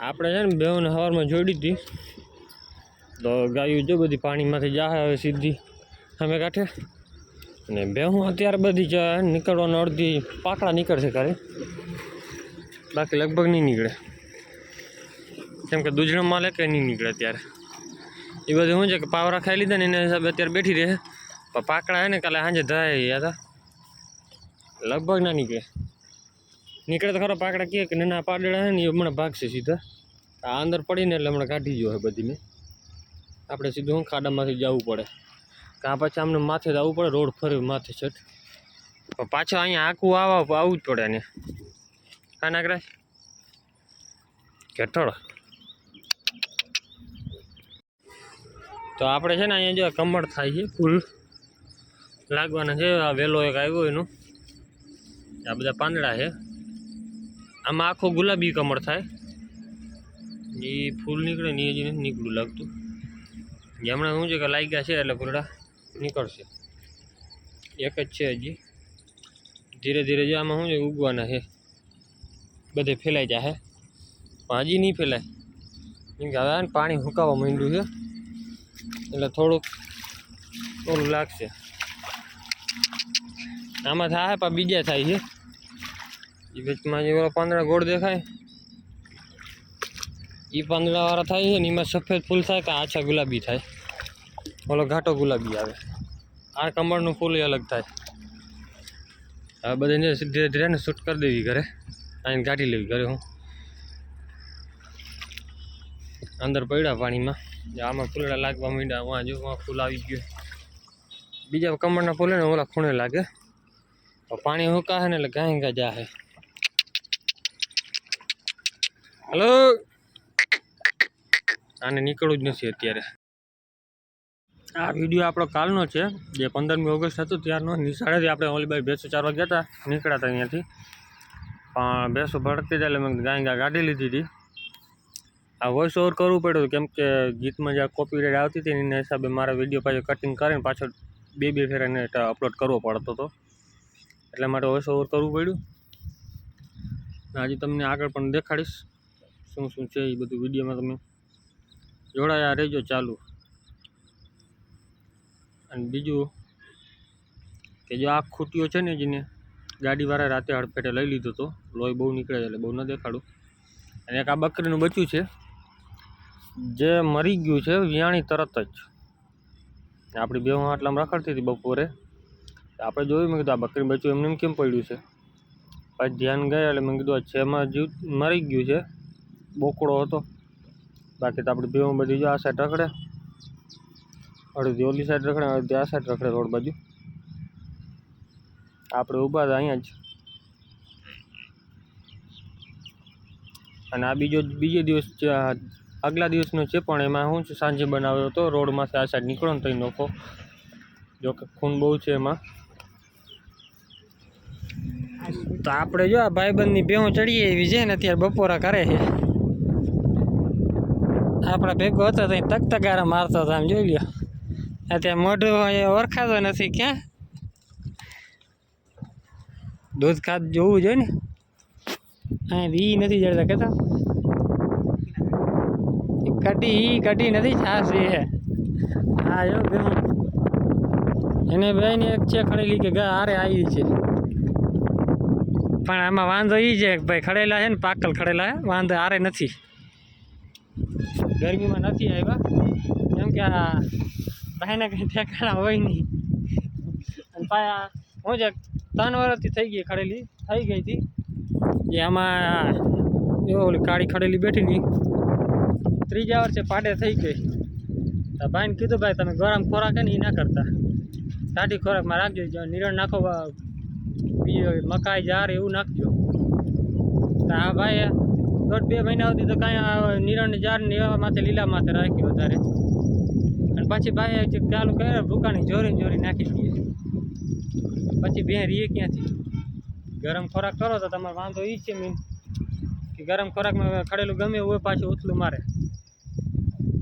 આપણે છે ને બેઉને સવારમાં જોડી હતી તો ગાયું જો બધી પાણીમાંથી જાહે હવે સીધી. સામે કાંઠે. અને બેહું અત્યારે બધી જ નીકળવાનો અડધી પાકડા નીકળશે ખાલી બાકી લગભગ નહીં નીકળે. કેમ કે દૂધનો માલ કે નહીં નીકળે અત્યારે. એ બધું શું છે કે પાવરા ખાઈ લીધા ને એના હિસાબે અત્યારે બેઠી રહે. પણ પાકડા હે ને કાલે સાંજે ધરાઈ ગયા હતા. લગભગ ના નીકળે. નીકળે તો ખરો પાકડા કહે કે નાના પાડેડા હે ને એ હમણાં ભાગશે સીધા. આ અંદર પડીને એટલે હમણાં કાઢી ગયો હોય બધીને આપણે સીધું હું ખાડામાંથી જવું પડે. કાં પછી આમને માથે જવું પડે, રોડ ફરી માથે પણ પાછો અહીંયા આખું આવવા આવવું જ પડે ને. કા નાગરાજ? કેઠળ. તો આપણે છે ને અહીંયા જો કમળ થાય છે, ફૂલ. લાગવાના છે, આ વેલો એક આવ્યો એનું. આ બધા પાંદડા છે. આમાં આખો ગુલાબી કમળ થાય. એ ફૂલ નીકળે ને એ જ નથી નીકળું લાગતું. જે હમણાં શું છે કે લાગ્યા છે એટલે ફૂલડા નીકળશે. એક જ છે હજી. ધીરે ધીરે જે આમાં શું છે, ઉગવાના છે. બધે ફેલાઈ જાય પણ નહીં ફેલાય. કેમ કે હવે પાણી સુકાવા માંડ્યું છે. એટલે થોડુંક ઓલું લાગશે. આમાં થાય, પણ બીજા થાય છે. એ વચમાં જે ઓલા પાંદડા ગોળ દેખાય એ પાંદડાવાળા થાય છે ને, એમાં સફેદ ફૂલ થાય કે આછા ગુલાબી થાય. ઓલો ઘાટો ગુલાબી આવે. આ કમળનું ફૂલ ય અલગ થાય. હવે બધાને ધીરે ધીરે ને શૂટ કરી દેવી ઘરે. આઈને કાઢી લેવી ઘરે હું. અંદર પડ્યા પાણીમાં. જે આમાં ફૂલડા લાગવા માંડ્યા વાં જો વાં ફૂલ આવી ગયું. બીજા કમળના ફૂલ ને ઓલા ખૂણે લાગે. પણ પાણી હુકાશે ને એટલે ગાય ગા જાહે. હલો? આને નીકળવું જ નથી અત્યારે. આ વીડિયો આપણો કાલનો છે. જે પંદરમી ઓગસ્ટ હતો ત્યારનો. નિશાળેથી આપણે ઓલી બાઈ ભેંસો ચારવા ગયા હતા. નીકળ્યા હતા અહીંયાથી. પણ ભેંસો ભડકતી એટલે મેં ગાય ગા ગાડી લીધી હતી. આ વોઇસ ઓવર કરવું પડ્યું કેમ કે ગીતમાં જે કોપીરાઇટ આવતી હતી એના હિસાબે મારા વીડિયો પાછો કટિંગ કરીને પાછો બે બે ફેર એને અપલોડ કરવો પડતો હતો. એટલા માટે વોઇસ ઓવર કરવું પડ્યું. હજી તમને આગળ પણ દેખાડીશ. શું શું છે એ બધું વિડીયોમાં તમે જોડાયા રહેજો ચાલુ. અને બીજું કે જો આ ખૂટીઓ છે ને જેને ગાડીવાળા રાતે હડફેટે લઈ લીધો હતો લોહી બહુ નીકળે એટલે બહુ ન દેખાડું. અને એક આ બકરીનું બચ્યું છે, જે મરી ગયું છે વિયાણી તરત જ. આપણી બે આટલામાં રખડતી હતી બપોરે. આપણે જોયું, મેં કીધું આ બકરી બચ્યું, એમને એમ કેમ પડ્યું છે? પછી ધ્યાન ગયા એટલે મેં કીધું આ છે, એમાં જીવ મરી ગયું છે. બોકડો હતો. બાકી તો આપણે બેવું બધી જો આ સાઈડ રખડે. અડધી ઓલી સાઈડ રખડે, અડધી આ સાઈડ રખડે રોડ બાજુ. આપણે ઊભા હતા અહીંયા જ. અને આ બીજો બીજો દિવસ આગલા દિવસનો છે પણ એમાં શું છે, સાંજે બનાવ્યો હતો રોડમાંથી આ સાઈડ નીકળો ને તો નોખો. જોકે ખૂન બહુ છે એમાં. તો આપણે જો આ ભાઈબંધની ભેહું ચડીએ એવી છે ને, અત્યારે બપોરા કરે છે. આપણા ભેગો હતો તો તક તગારા મારતો હતો, આમ જોઈ લ્યો. અત્યારે મોઢું એ ઓળખાતો નથી ક્યાં. દૂધ ખાત જોવું જોઈએ ને? હા બી નથી જડતા કહેતા કટી, ઈ કટી નથી છાસ એ. હા જો ભેહું એને બેને એક છે ખડેલી કે ગા, હારે આવી છે. પણ આમાં વાંધો એ છે ભાઈ ખડેલા છે ને પાકલ ખડેલા વાંધો હારે નથી. ગરમીમાં નથી આવ્યા. કેમ કે આ ભાઈને કંઈ ઠેકાણા હોય નહીં. અને પાયા હું છે ત્રણ વર્ષથી થઈ ગઈ ખડેલી, થઈ ગઈ હતી. એ આમાં એવો ઓલી કાળી ખડેલી બેઠી નહીં ત્રીજા વર્ષે પાડે થઈ ગઈ. તો ભાઈને કીધું, ભાઈ, તમે ગરમ ખોરાક ને એ ના કરતા. ટાઢી ખોરાકમાં રાખજો, જો નિરણ નાખો મકાઈ, જાર એવું નાખજો. તો આ ભાઈ દોઢ બે મહિના સુધી તો કાંઈ નિરણ ચાર ને એવા માથે લીલા માથે રાખી વધારે. અને પછી ભાઈ ચાલુ કરે ભૂકાની જોરી જોરી નાખી દઈએ પછી બે રીએ ક્યાંથી? ગરમ ખોરાક કરો તો તમારે વાંધો એ છે મીન. કે ગરમ ખોરાકમાં ખડેલું ગમે હોય પાછું ઉથલું મારે.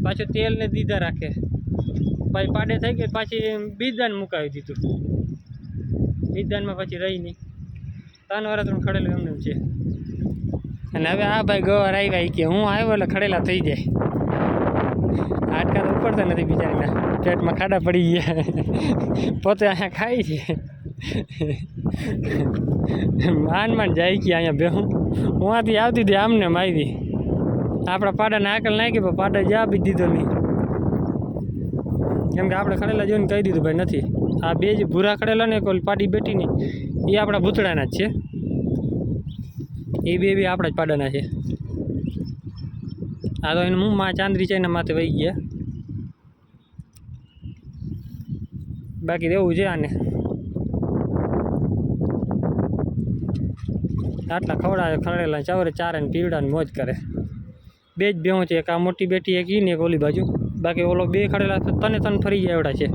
પાછું તેલ ને દીધા રાખે. પછી પાડે થઈ ગઈ, પાછી બીજદાન મુકાવી દીધું. બીજદાનમાં પછી રહી નહીં. ત્રણ વર્ષ ખડેલું એમનું છે. અને હવે આ ભાઈ ગવાર આવ્યા કે હું આવ્યો એટલે ખડેલા થઈ જાય. હાડકા તો ઉપડતા નથી બિચારીના. પેટમાં ખાડા પડી ગયા. પોતે અહીંયા ખાય છે. માન માન જાય કે અહીંયા બેહું હું આથી આવતી હતી આમને આવી આપણા પાડાને આકલ નાખી, પણ પાડા જા બી દીધો નહીં. કેમ કે આપણે ખડેલા જોઈને કહી દીધું ભાઈ નથી. આ બે જ ભૂરા ખડેલા ને કોઈ પાડી બેઠી નહીં એ આપણા ભૂતળાના જ છે. એ બે બી આપણા જ પાડાના છે. આ તો એને માં ચાંદરી છે એના માથે વહી ગયા. બાકી રહેવું છે આને. આટલા ખવડા ખવડેલા ચાવરે ચારે ને પીવડા ને મોજ કરે. બે જ બેહું છે, એક આ મોટી બેટી, એક ઈ ને એક ઓલી બાજુ. બાકી ઓલો બે ખડેલા તને તને ફરી જાય એવડા છે.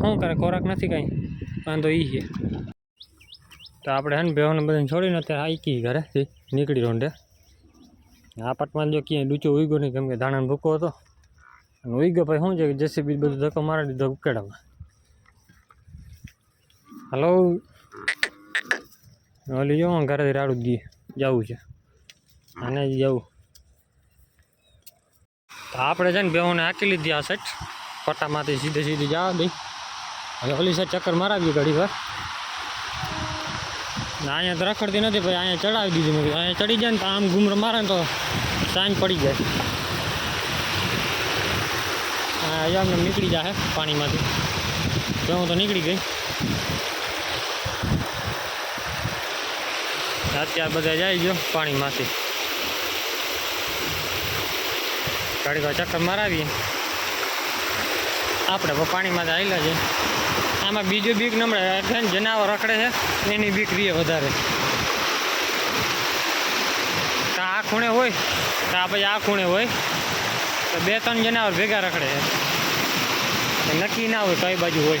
શું કરે, ખોરાક નથી કાંઈ? વાંધો એ છે. તો આપણે હે ને બેહોને બધાને છોડીને અત્યારે આઈકી ઘરેથી નીકળી રોંડે આ પાટમાં જો ક્યાંય ડૂચો ઉગ્યો નહીં, કેમ કે ધાણાનો ભૂકો હતો. અને ઉગ્યો ભાઈ શું છે કે જેસીબી બધું ધક્કો મારી દીધો ઉકેડામાં હલો. ઓલી જો ઘરેથી રાડું દઈએ જવું છે. આને જ જવું. તો આપણે છે ને બેહોને હાકી લીધી આ સેટ પટ્ટામાંથી સીધે સીધી જવા દઈ. હવે ઓલી સાઈડ ચક્કર મારાવી ઘડી વાર. અહીંયા તો રખડતી નથી પછી અહીંયા ચડાવી દીધી મેં કીધું અહીંયા ચડી જાય ને તો આમ ઘૂમર મારે ને તો સાંજ પડી જાય. હા અહીંયા અમને નીકળી જાય પાણીમાંથી. તો હું તો નીકળી ગઈ. અત્યારે બધા જાય ગયો પાણીમાંથી. ઘડી વાર ચક્કર મારાવીએ. આપણે પણ પાણીમાં આવેલા છે. આમાં બીજો બીક નમળે એટલે જનાવર રખડે છે એની બીક રીએ વધારે. તો આ ખૂણે હોય તો આ પછી આ ખૂણે હોય. તો બે ત્રણ જનાવર ભેગા રખડે છે. નક્કી ના હોય કઈ બાજુ હોય.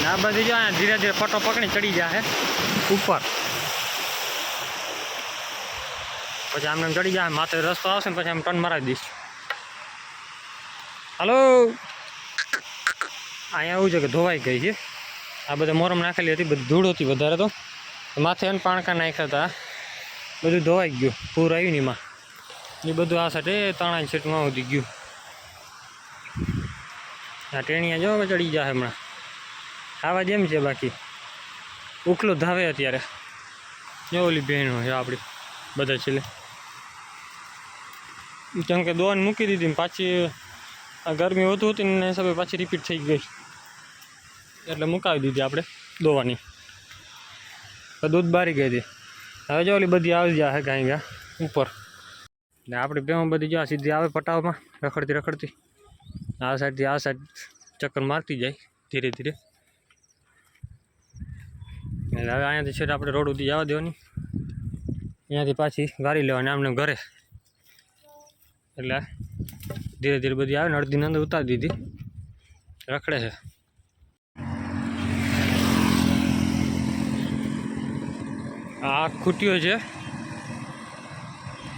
ને આ બાજુ જો ધીરે ધીરે ફોટો પકડી ચડી જાય ઉપર. પછી આમને આમ ચડી જાય માથે રસ્તો આવશે ને પછી આમ ટર્ન મરાવી દઈશ. હલો? અહીંયા એવું છે કે ધોવાઈ ગઈ છે. આ બધા મોરમ નાખેલી હતી, બધી ધૂળ હતી વધારે તો. માથે એને પાણકા નાખ્યા હતા. બધું ધોવાઈ ગયું, પૂર આવ્યું ને એમાં. એ બધું આ સાઈડ એ સીટમાં ઉધી ગયું. આ ટેણીયા જો ચડી જાય હમણાં. આવા જેમ છે બાકી. ઉકલો ધાવે અત્યારે. જો ઓલી બહેન હોય આપણી બધા છેલ્લે. કેમ કે દોન મૂકી દીધી પાછી આ ગરમી વધુ હતી ને હિસાબે પાછી રિપીટ થઈ ગઈ. એટલે મુકાવી દીધી આપણે દોવાની. દૂધ બારી ગઈ હતી. હવે જો ઓલી બધી આવી જાય કાંઈ ગયા ઉપર. ને આપણી બેમાં બધી જો સીધી આવે પટાવમાં, રખડતી રખડતી. આ સાઈડથી આ સાઈડ ચક્કર મારતી જાય ધીરે ધીરે. એટલે હવે અહીંયાથી છેલ્લે આપણે રોડ સુધી જવા દેવાની. અહીંયાથી પાછી વારી લેવાની આમને ઘરે. એટલે ધીરે ધીરે બધી આવે ને અડધી અંદર ઉતારી દીધી. રખડે છે. આ ખૂટ્યો છે.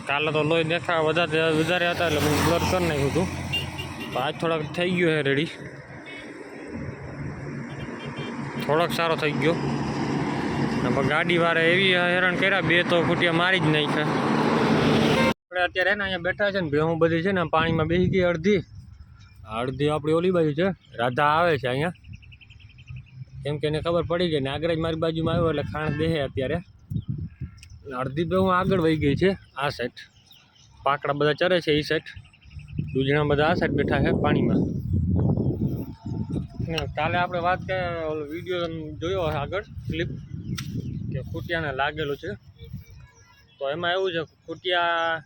કાલે તો લોહી દેખા વધારે વધારે હતા એટલે હું બ્લર કરી નાખ્યું હતું. પણ આજ થોડાક થઈ ગયો છે રેડી થોડોક સારો થઈ ગયો. ગાડી વાળા એવી હેરાન કર્યા, બે તો ખૂટિયા મારી જ નાખ્યા. આપણે અત્યારે ને અહીંયા બેઠા છે ને, ભેહું બધી છે ને પાણીમાં બેસી ગઈ અડધી. અડધી આપણી ઓલી બાજુ છે, રાધા આવે છે અહીંયા. કેમ કે એને ખબર પડી ગઈ ને, આગળ જ મારી બાજુમાં આવ્યો એટલે ખાણ દેહે અત્યારે. અડધી ભેહું આગળ વહી ગઈ છે, આ સાઈડ પાકડા બધા ચરે છે એ સાઈડ દૂધણા બધા આ સાઈડ બેઠા છે પાણીમાં. કાલે આપણે વાત કે વીડિયો જોયો આગળ ક્લિપ કે ખૂટિયાને લાગેલું છે. તો એમાં એવું છે, ખૂટિયા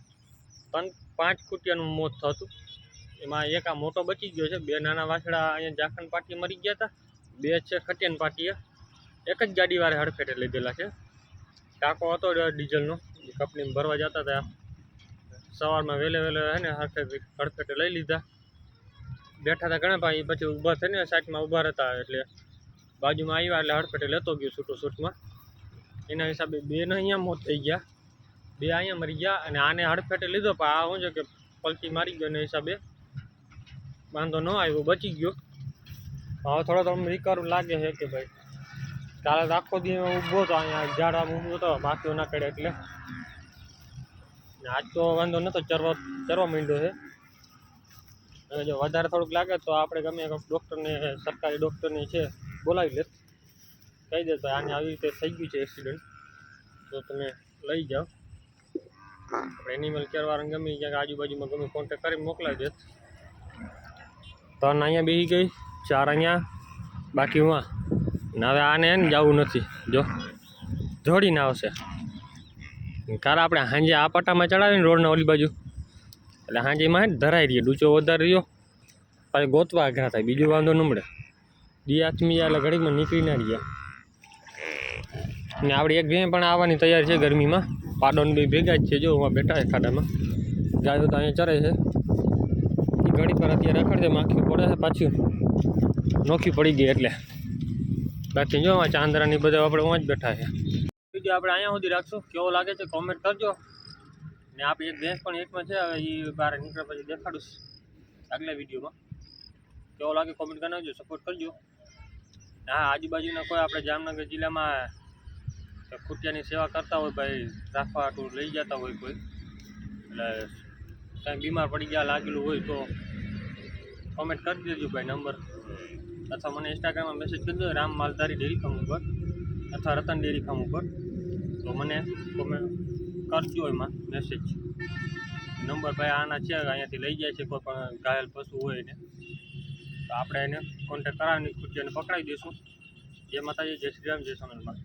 પાંચ ખૂટિયાનું મોત થતું. એમાં એક આ મોટો બચી ગયો છે, બે નાના વાછડા અહીંયા જાખણ પાટી મરી ગયા હતા. બે છે ખટિયાન પાટીએ. એક જ ગાડીવાળે હડફેટે લીધેલા છે. ટાંકો હતો ડીઝલનો. એ ભરવા જતા હતા. સવારમાં વહેલે વહેલે હે ને હડફેટે હડફેટે લઈ લીધા. બેઠા હતા ઘણા ભાઈ. પછી ઊભા થઈને સાઈડમાં ઊભા રહેતા એટલે બાજુમાં આવ્યા એટલે હડફેટે લેતો ગયો છૂટો છૂટમાં. એના હિસાબે બેને અહીંયા મોત થઈ ગયા. બે અહીંયા મરી ગયા અને આને હડફેટે લીધો. પણ આ શું છે કે પલટી મારી ગયો એના હિસાબે વાંધો ન આવ્યો, બચી ગયો. હવે થોડો થોડો રિકવર લાગે છે કે ભાઈ કાલે આખો દી ઊભો હતો અહીંયા ઝાડવામાં ઊભો હતો બાકીઓ ના કરે એટલે. આજ તો વાંધો નતો, ચરવા ચરવા માંડ્યો છે. અને જો વધારે થોડુંક લાગે તો આપણે ગમે ડૉક્ટરને, સરકારી ડૉક્ટરની છે, બોલાવી લે કહી દે તો આને આવી રીતે થઈ ગયું છે એક્સિડન્ટ તો તમે લઈ જાઓ. આપણે એનિમલ કેર વાળાને ગમે ક્યાંક આજુબાજુમાં ગમે કોન્ટેક કરી મોકલાવી દે ત્રણ અહીંયા બેસી ગઈ, ચાર અહીંયા, બાકી હું ને હવે આને એને જવું નથી. જો જોડીને આવશે. કાર આપણે સાંજે આ પટ્ટામાં ચડાવીને રોડના ઓલી બાજુ. એટલે સાંજે એમાં ધરાઈ રહીએ, ડૂચો વધારે રહ્યો. પાછી ગોતવા આઘા થાય, બીજું વાંધો ન મળે. દી આચમી એટલે ઘડીકમાં નીકળી ના રહ્યા ને આપણી એક ભેં પણ આવવાની તૈયાર છે ગરમીમાં. પાડોન બી ભેગા જ છે, જો હું બેઠા છે ખાડામાં. ગાયો તો અહીંયા ચરે છે. ઘડી પર અત્યારે રખડશે, માખી પડે છે પાછું. નોખી પડી ગઈ એટલે. બાકી જો ચાંદરાની બધા આપણે વાં જ બેઠા છે. બીજું આપણે અહીંયા સુધી રાખશું. કેવો લાગે છે કોમેન્ટ કરજો. ને આપણે એક ભેંસ પણ એકમાં છે, હવે એ બહાર નીકળ્યા પછી દેખાડું. આગલા વિડીયોમાં. કેવો લાગે કોમેન્ટ કરી નાખજો સપોર્ટ કરજો હા, આજુબાજુના કોઈ આપણે જામનગર જિલ્લામાં ખૂટિયાની સેવા કરતા હોય, ભાઈ રાખવા હાટું લઈ જતા હોય કોઈ, એટલે કાંઈ બીમાર પડી ગયા, લાગેલું હોય તો કોમેન્ટ કરી દેજો ભાઈ નંબર અથવા મને ઇન્સ્ટાગ્રામમાં મેસેજ કરી દો રામ માલધારી ડેરી ફાર્મ ઉપર અથવા રતન ડેરી ફાર્મ ઉપર. તો મને કોમેન્ટ કરજો એમાં મેસેજ નંબર ભાઈ આના છે, અહીંયાથી લઈ જાય છે, કોઈ પણ ઘાયલ પશુ હોય એને. તો આપણે એને કોન્ટેક કરાવીને ખૂટિયાને પકડાવી દઈશું. જય માતાજી, જય શ્રી રામ, જય સોનલમાં